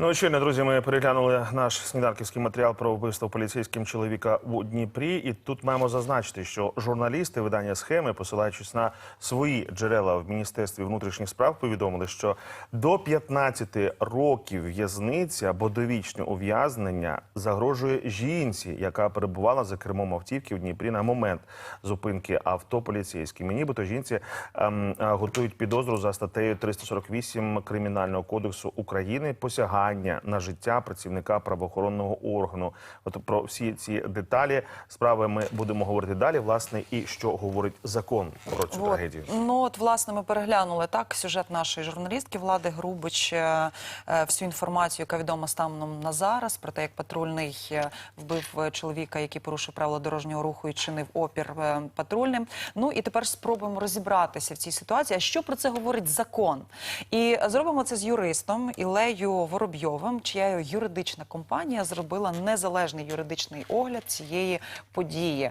Ну, щойно, друзі, ми переглянули наш сніданківський матеріал про вбивство поліцейським чоловіка у Дніпрі. І тут маємо зазначити, що журналісти видання схеми, посилаючись на свої джерела в міністерстві внутрішніх справ, повідомили, що до 15 років в'язниці або довічне ув'язнення загрожує жінці, яка перебувала за кермом автівки в Дніпрі на момент зупинки авто поліцейськими. Нібито жінці ем, е, готують підозру за статтею 348 кримінального кодексу України посягання на життя працівника правоохоронного органу. От про всі ці деталі справи ми будемо говорити далі. Власне, і що говорить закон про цю От. трагедію. Ну от власне ми переглянули так сюжет нашої журналістки Влади Грубич, е, е, всю інформацію, яка відома станом на зараз, про те, як патрульний е, вбив чоловіка, який порушив правила дорожнього руху і чинив опір патрульним. Ну і тепер спробуємо розібратися в цій ситуації. А що про це говорить закон? І зробимо це з юристом Ілею Воробйовим, чия юридична компанія зробила незалежний юридичний огляд цієї події.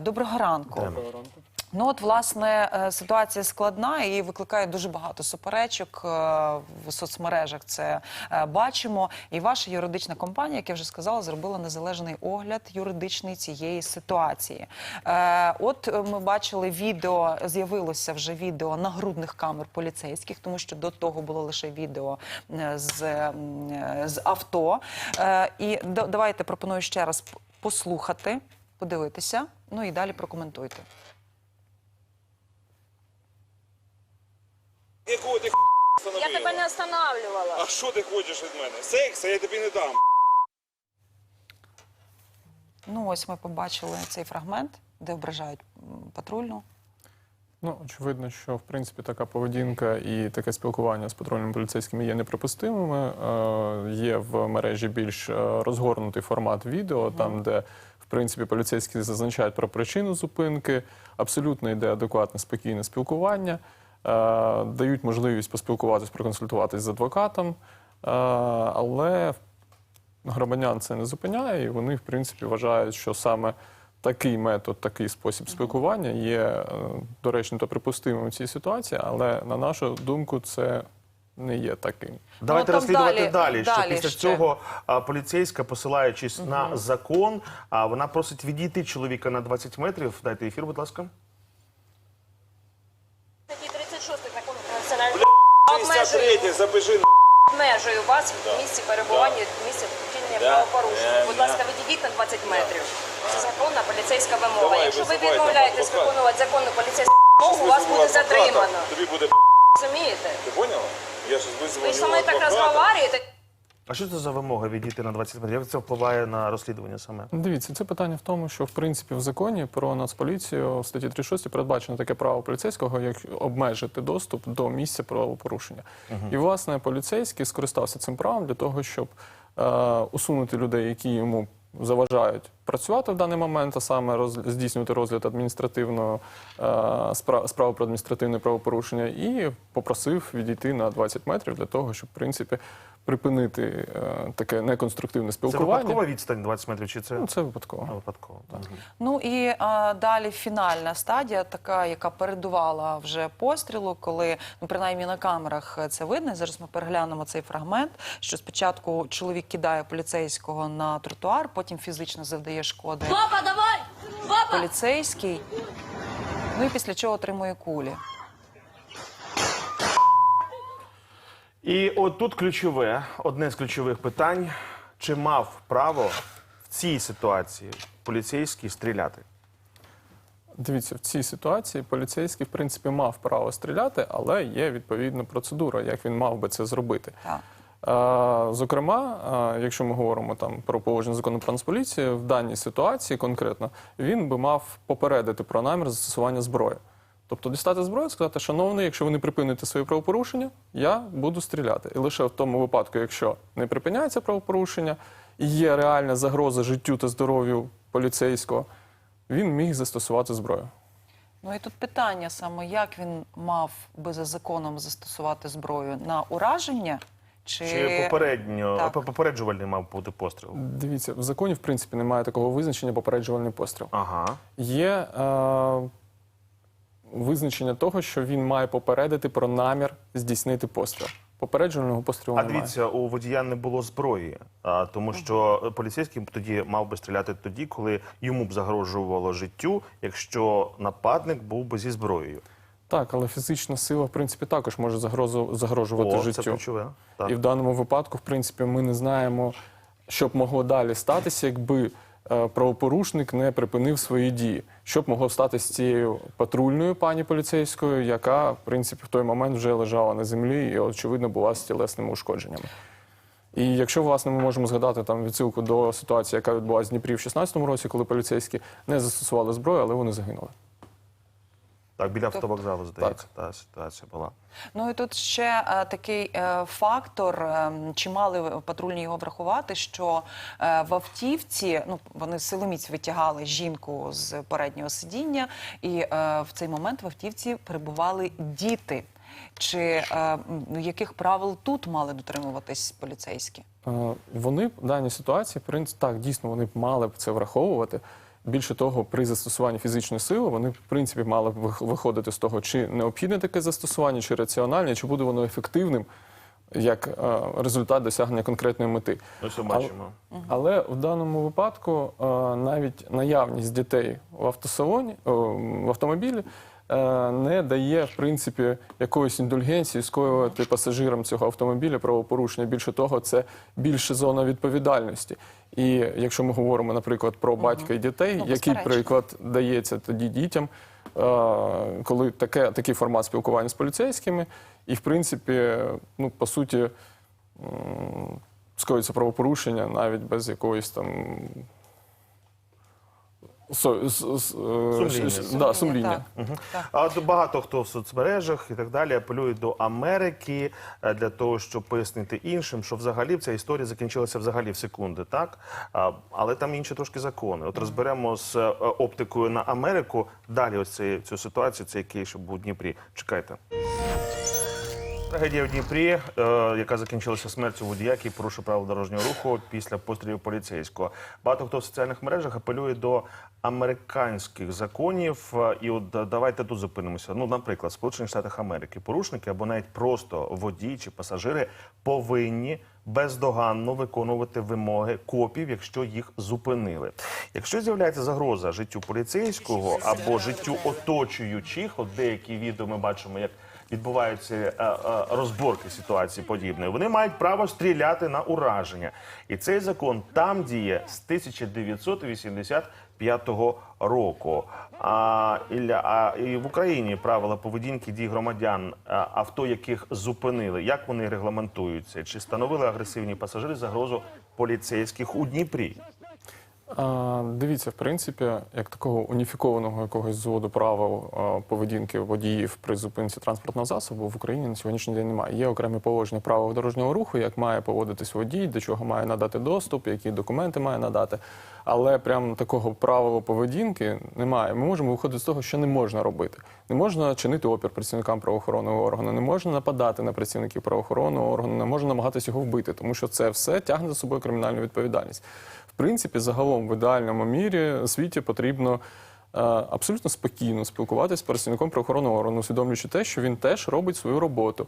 Доброго ранку. Доброго ранку. Ну от власне е, ситуація складна і викликає дуже багато суперечок е, в соцмережах. Це е, бачимо. І ваша юридична компанія, як я вже сказала, зробила незалежний огляд юридичний цієї ситуації. От ми бачили відео, з'явилося вже відео нагрудних камер поліцейських, тому що до того було лише відео з, з авто. І да- давайте пропоную ще раз послухати, подивитися. Ну і далі прокоментуйте. Якого ти Я тебе не останавливала. А що ти хочеш від мене? Секса я тобі не дам. Ну, ось ми побачили цей фрагмент, де ображають м, патрульну. Ну, очевидно, що в принципі така поведінка і таке спілкування з патрульними поліцейськими є неприпустимими. Е, є в мережі більш е, розгорнутий формат відео, там, де в принципі поліцейські зазначають про причину зупинки, абсолютно йде адекватне спокійне спілкування, дають можливість поспілкуватись, проконсультуватись з адвокатом, е, але громадян це не зупиняє, і вони, в принципі, вважають, що саме такий метод, такий спосіб спілкування є е, доречно припустимим у цій ситуації, але на нашу думку, це не є таким. Давайте там розслідувати далі- далі. Що далі після ще. цього а, поліцейська, посилаючись на закон, а вона просить відійти чоловіка на 20 метрів. Дайте ефір, будь ласка. Статті 36 закону про національну 63 запиши. обмежую вас в місці перебування, в місці вчинення Да. правопорушення. Е, Будь да. ласка, відійдіть на 20 метрів. Це законна поліцейська вимога. Давай, Якщо ви визивай відмовляєтесь виконувати законну поліцейську вимогу, вас буде затримано. Тобі буде Розумієте? Ти поняла? Я ж визвав Ви ж со мною так адвоката. А що це за вимога відійти на 20 метрів? Як це впливає на розслідування саме? Дивіться, це питання в тому, що в принципі в законі про нацполіцію в статті 36 передбачено таке право поліцейського, як обмежити доступ до місця правопорушення. І власне поліцейський скористався цим правом для того, щоб е, усунути людей, які йому заважають працювати в даний момент, а саме роз, здійснювати розгляд адміністративного е, спра- справи про адміністративне правопорушення, і попросив відійти на 20 метрів для того, щоб в принципі припинити е, таке неконструктивне Це спілкування. випадкова відстань 20 метрів, чи це Ну, це випадково. А, випадково? Так. Ну і а, далі фінальна стадія, така, яка передувала вже пострілу, коли ну принаймні на камерах це видно. Зараз ми переглянемо цей фрагмент. Що спочатку чоловік кидає поліцейського на тротуар, потім фізично завдає шкоди Папа, давай! Папа! поліцейський. Ну і після чого отримує кулі. І от тут ключове, одне з ключових питань: чи мав право в цій ситуації поліцейський стріляти? Дивіться, в цій ситуації поліцейський, в принципі, мав право стріляти, але є відповідна процедура, як він мав би це зробити. Так. Е, Зокрема, е, якщо ми говоримо там про положення закону про в даній ситуації конкретно він би мав попередити про намір застосування зброї. Тобто дістати зброю і сказати, шановний, якщо ви не припините своє правопорушення, я буду стріляти. І лише в тому випадку, якщо не припиняється правопорушення і є реальна загроза життю та здоров'ю поліцейського, він міг застосувати зброю. Ну і тут питання саме, як він мав би за законом застосувати зброю на ураження Чи, Чи попередньо Так. попереджувальний мав бути постріл? Дивіться, в законі в принципі немає такого визначення попереджувальний постріл. Ага. Є е, визначення того, що він має попередити про намір здійснити постріл. Попереджувального пострілу А немає. дивіться, у водія не було зброї, а, тому що поліцейський б тоді мав би стріляти тоді, коли йому б загрожувало життю, якщо нападник був би зі зброєю. Так, але фізична сила, в принципі, також може загрозу, загрожувати О, життю. це ключове. Так. І в даному випадку, в принципі, ми не знаємо, що б могло далі статися, якби правопорушник не припинив свої дії. Що б могло стати з цією патрульною пані поліцейською, яка, в принципі, в той момент вже лежала на землі і, очевидно, була з тілесними ушкодженнями. І якщо, власне, ми можемо згадати там відсилку до ситуації, яка відбулася в Дніпрі в 2016 році, коли поліцейські не застосували зброю, але вони загинули. Так, біля автовокзалу, здається, та ситуація була. Ну і тут ще е, такий е, фактор, е, чи мали патрульні його врахувати, що е, в автівці ну вони силоміць витягали жінку з переднього сидіння, і е, в цей момент в автівці перебували діти. Чи е, м, яких правил тут мали дотримуватись поліцейські? Е, Вони в даній ситуації, в принципі, так, дійсно, вони б мали б це враховувати. Більше того, при застосуванні фізичної сили вони, в принципі, мали б вих- виходити з того, чи необхідне таке застосування, чи раціональне, чи буде воно ефективним як е, результат досягнення конкретної мети. Ми Але- бачимо. Але в даному випадку е, навіть наявність дітей в автосалоні, в автомобілі не дає в принципі якоїсь індульгенції скоювати пасажирам цього автомобіля правопорушення. Більше того, це більше зона відповідальності. І якщо ми говоримо, наприклад, про батька і дітей, Ну, який приклад дається тоді дітям, е, коли таке, такий формат спілкування з поліцейськими, і в принципі, ну по суті. скоїться правопорушення навіть без якоїсь там со, с- с- е, Сумління. с- да, сумління. Так. Так. А от багато хто в соцмережах і так далі апелюють до Америки е, для того, щоб пояснити іншим, що взагалі ця історія закінчилася взагалі в секунди, так? А, але там інші трошки закони. От розберемо з е, оптикою на Америку далі ось цей- цю ситуацію, цей кейс, що був у Дніпрі. Чекайте. Трагедія в Дніпрі, е, яка закінчилася смертю водія, який порушив правила дорожнього руху після пострілів поліцейського. Багато хто в соціальних мережах апелює до американських законів. Е, І от давайте тут зупинимося. Ну, наприклад, в Сполучених Штатах Америки порушники або навіть просто водії чи пасажири повинні бездоганно виконувати вимоги копів, якщо їх зупинили. Якщо з'являється загроза життю поліцейського або життю оточуючих, от деякі відео ми бачимо, як відбуваються е, е, розборки ситуації подібної, вони мають право стріляти на ураження. І цей закон там діє з 1985 року. А, і в Україні правила поведінки дій громадян, авто яких зупинили, як вони регламентуються? Чи становили агресивні пасажири загрозу поліцейських у Дніпрі? А, дивіться, в принципі, як такого уніфікованого якогось зводу правил а, поведінки водіїв при зупинці транспортного засобу в Україні на сьогоднішній день немає. Є окремі положення правил дорожнього руху, як має поводитись водій, до чого має надати доступ, які документи має надати. Але прям такого правила поведінки немає. Ми можемо виходити з того, що не можна робити. Не можна чинити опір працівникам правоохоронного органу, не можна нападати на працівників правоохоронного органу, не можна намагатися його вбити, тому що це все тягне за собою кримінальну відповідальність. Принципі, загалом в ідеальному мірі світі потрібно е, абсолютно спокійно спілкуватися з працівником правоохоронного органу, усвідомлюючи те, що він теж робить свою роботу.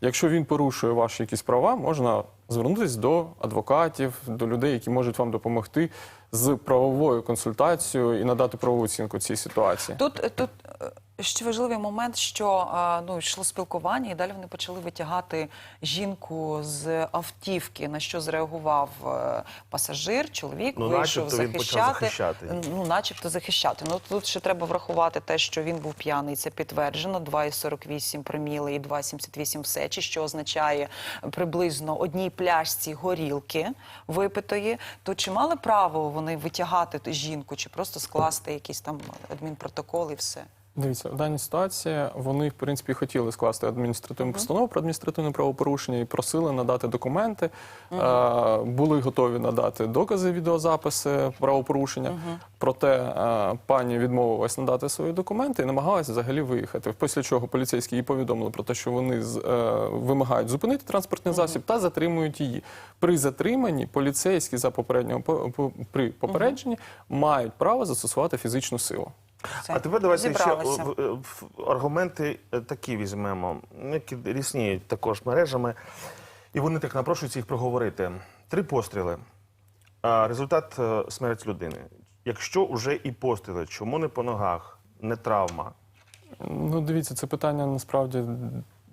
Якщо він порушує ваші якісь права, можна звернутися до адвокатів, до людей, які можуть вам допомогти з правовою консультацією і надати правову оцінку цій ситуації. Тут, тут е, ще важливий момент, що ну, йшло спілкування, і далі вони почали витягати жінку з автівки, на що зреагував е, пасажир, чоловік, Ну, вийшов начебто він почав захищати. захищати. Ну, начебто захищати. Ну, тут ще треба врахувати те, що він був п'яний, це підтверджено, 2,48 проміли і 2,78 в сечі, що означає приблизно одній пляшці горілки випитої. То чи мали право вони витягати жінку, чи просто скласти якийсь там адмінпротокол і все? Дивіться, в даній ситуації вони в принципі хотіли скласти адміністративну постанову про адміністративне правопорушення і просили надати документи. Е, були готові надати докази, відеозаписи правопорушення. Проте е, пані відмовилась надати свої документи і намагалась взагалі виїхати. Після чого поліцейські їй повідомили про те, що вони з- е, вимагають зупинити транспортний засіб та затримують її. При затриманні поліцейські за попереднього по- по- при попередженні мають право застосувати фізичну силу. Все. А тепер давайте Зібралися. в- в- в- аргументи е, такі візьмемо, які рісніють також мережами, і вони так напрошуються їх проговорити. Три постріли. А результат е, смерть людини. Якщо вже і постріли, чому не по ногах, не травма? Ну, дивіться, це питання насправді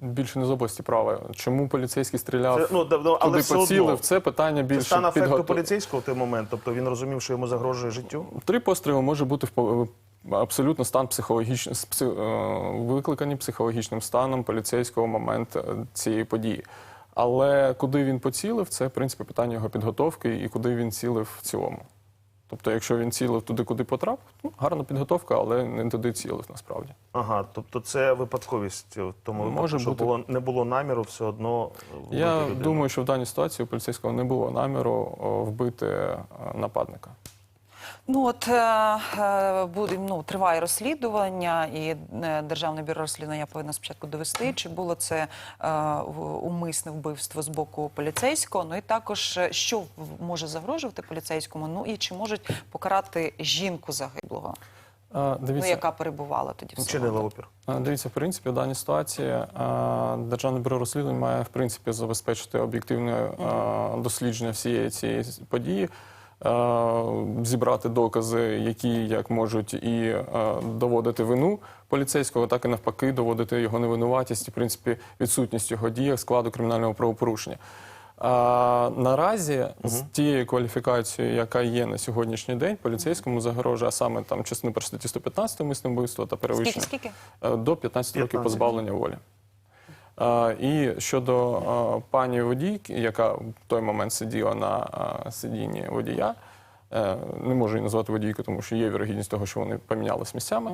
більше не з області права. Чому поліцейський стріляв Це, ну, да- ну, але туди все поцілив? одно. Це питання Це більше стан афекту підготов- поліцейського в той момент, тобто він розумів, що йому загрожує життю. Три постріли може бути в по- абсолютно стан психологічний, е, викликані психологічним станом поліцейського момент е, цієї події. Але куди він поцілив, це в принципі питання його підготовки і куди він цілив в цілому. Тобто, якщо він цілив туди, куди потрапив, ну, гарна підготовка, але не туди цілив насправді. Ага, тобто це випадковість в тому Може що бути. було, не було наміру все одно вбити Я людину. думаю, що в даній ситуації у поліцейського не було наміру вбити е, нападника. Ну от е, е, буде ну триває розслідування, і е, державне бюро розслідування повинно спочатку довести, чи було це е, умисне вбивство з боку поліцейського. Ну і також що може загрожувати поліцейському. Ну і чи можуть покарати жінку загиблого, А, ну яка перебувала тоді в Вчинила селі? опір. Дивіться, в принципі, в даній ситуації Державне бюро розслідувань має в принципі забезпечити об'єктивне а, дослідження всієї цієї події, зібрати докази, які як можуть і доводити вину поліцейського, так і навпаки доводити його невинуватість і в принципі відсутність його діях складу кримінального правопорушення. А, наразі з тією кваліфікацією, яка є на сьогоднішній день, поліцейському загрожує а саме там частини про статті 115 умисне вбивство та Скільки перевищення скільки? Е, до 15 років позбавлення волі. І щодо пані водійки, яка в той момент сиділа на сидінні водія, е, не можу її назвати водійкою, тому що є вірогідність того, що вони помінялись місцями.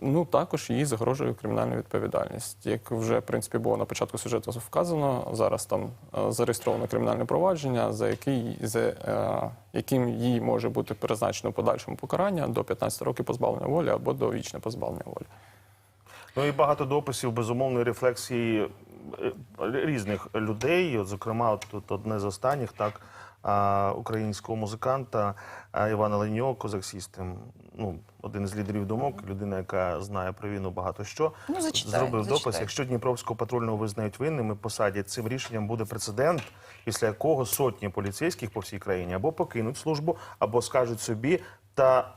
Ну, також їй загрожує кримінальна відповідальність. Як вже в принципі було на початку сюжету вказано, зараз там е, зареєстровано кримінальне провадження, за який за е, яким їй може бути призначено подальшому покарання до 15 років позбавлення волі або до вічне позбавлення волі. Ну і багато дописів безумовної рефлексії е, різних людей. От, зокрема, от тут одне з останніх так українського музиканта Івана Леньо, Козак Сістем. Ну, один з лідерів думок, людина, яка знає про війну багато що. Ну, зачитай, зробив зачитай. допис. Якщо Дніпровського патрульного визнають винним і посадять, цим рішенням буде прецедент, після якого сотні поліцейських по всій країні або покинуть службу, або скажуть собі та.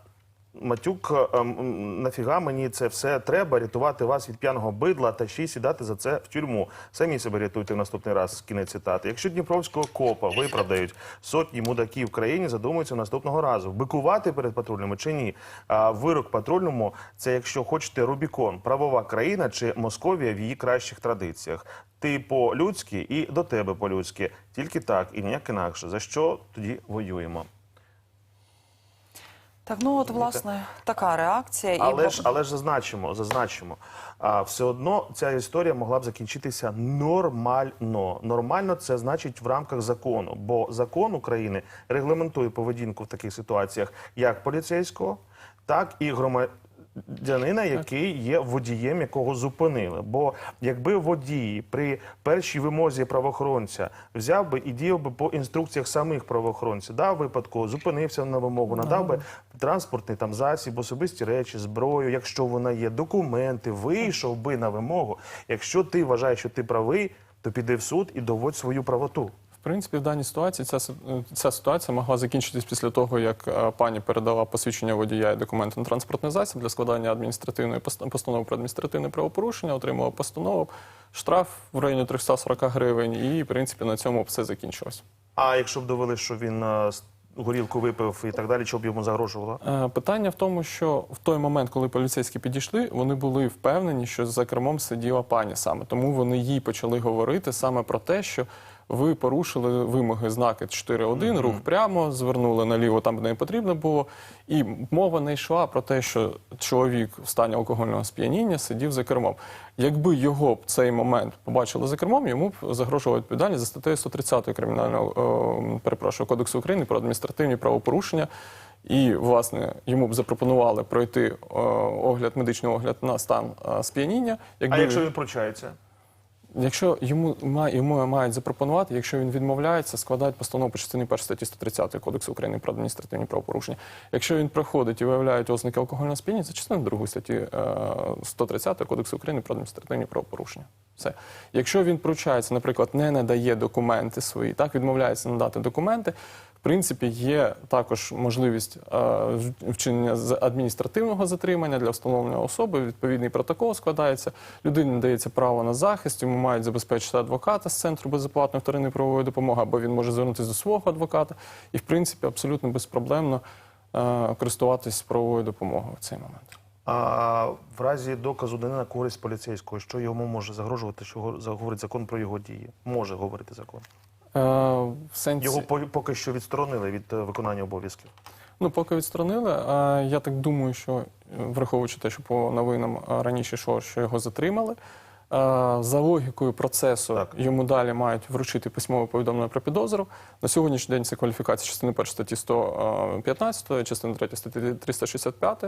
Матюк, ем, нафіга мені це все треба рятувати вас від п'яного бидла та ще й сідати за це в тюрму. Самі себе рятуйте в наступний раз. Кінець цитати. Якщо Дніпровського копа виправдають сотні мудаків в країні, задумуються наступного разу. Бикувати перед патрульними чи ні? А вирок патрульному це, якщо хочете, Рубікон, правова країна чи Московія в її кращих традиціях. Ти по-людськи і до тебе по-людськи. Тільки так і ніяк інакше. За що тоді воюємо? Так, ну от власне така реакція. І Але ж, але ж зазначимо, зазначимо. А, все одно ця історія могла б закінчитися нормально. Нормально це значить в рамках закону, бо закон України регламентує поведінку в таких ситуаціях як поліцейського, так і громадянина, який є водієм, якого зупинили. Бо якби водій при першій вимозі правоохоронця взяв би і діяв би по інструкціях самих правоохоронців, да, в випадку зупинився на вимогу, надав би транспортний там засіб, особисті речі, зброю, якщо вона є, документи, вийшов би на вимогу. Якщо ти вважаєш, що ти правий, то піди в суд і доводь свою правоту. Принципі, в даній ситуації ця, си- ця ситуація могла закінчитись після того, як е, пані передала посвідчення водія і документи на транспортний засіб для складання адміністративної пост- постанови про адміністративне правопорушення, отримала постанову, штраф в районі 340 гривень, і в принципі на цьому все закінчилось. А якщо б довели, що він е, горілку випив і так далі, що б йому загрожувало? Е, Питання в тому, що в той момент, коли поліцейські підійшли, вони були впевнені, що за кермом сиділа пані саме. Тому вони їй почали говорити саме про те, що ви порушили вимоги знаки 4.1, рух прямо, звернули наліво там, де не потрібно було. І мова не йшла про те, що чоловік в стані алкогольного сп'яніння сидів за кермом. Якби його б цей момент побачили за кермом, йому б загрожувала відповідальність за статтею 130 кримінального е, перепрошую кодексу України про адміністративні правопорушення. І, власне, йому б запропонували пройти е, огляд, медичний огляд на стан е, сп'яніння. А якщо він пручається? Якщо йому йому мають запропонувати, якщо він відмовляється, складають постанову по частині 1 статті 130 Кодексу України про адміністративні правопорушення. Якщо він проходить і виявляють ознаки алкогольного сп'яніння, це частина 2 статті е, 130 Кодексу України про адміністративні правопорушення. Все. Якщо він пручається, наприклад, не надає документи свої, так відмовляється надати документи. В принципі, є також можливість е, вчинення адміністративного затримання для встановлення особи. Відповідний протокол складається. Людині надається право на захист, йому мають забезпечити адвоката з центру безоплатної вторинної правової допомоги, або він може звернутися до свого адвоката і, в принципі, абсолютно безпроблемно е, користуватись правовою допомогою в цей момент. А в разі доказу не на користь поліцейського, що йому може загрожувати, що го- говорить закон про його дії? Може говорити закон. Е, в сенсі... Його поки що відсторонили від е, виконання обов'язків. Ну, поки відсторонили. А я так думаю, що е, враховуючи те, що по новинам раніше йшло, що його затримали. За логікою процесу Так. йому далі мають вручити письмове повідомлення про підозру. На сьогоднішній день це кваліфікація частини 1 статті 115, частини 3 статті 365.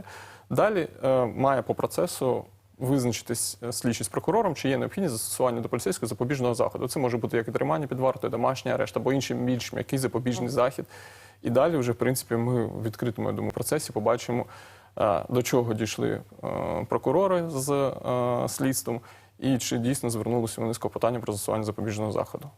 Далі має по процесу визначитись е, слідчий з прокурором, чи є необхідність застосування до поліцейського запобіжного заходу. Це може бути як і тримання під вартою, домашній арешт або інший більш м'який запобіжний захід. І далі вже, в принципі, ми в відкритому я думаю, процесі побачимо, е, до чого дійшли е, прокурори з слідством, і чи дійсно звернулися вони з клопотанням про застосування запобіжного заходу.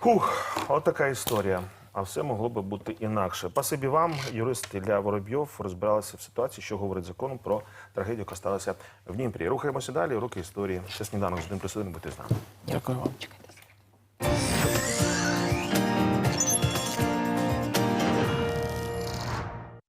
Фух, от така історія. А все могло би бути інакше. Пасибі вам, юрист Ілля Воробйов, розбиралися в ситуації, що говорить закон про трагедію, яка сталася в Дніпрі. Рухаємося далі. Уроки історії. Це сніданок з 1 плюс 1. Будьте з нами. Дякую вам. Чекайте.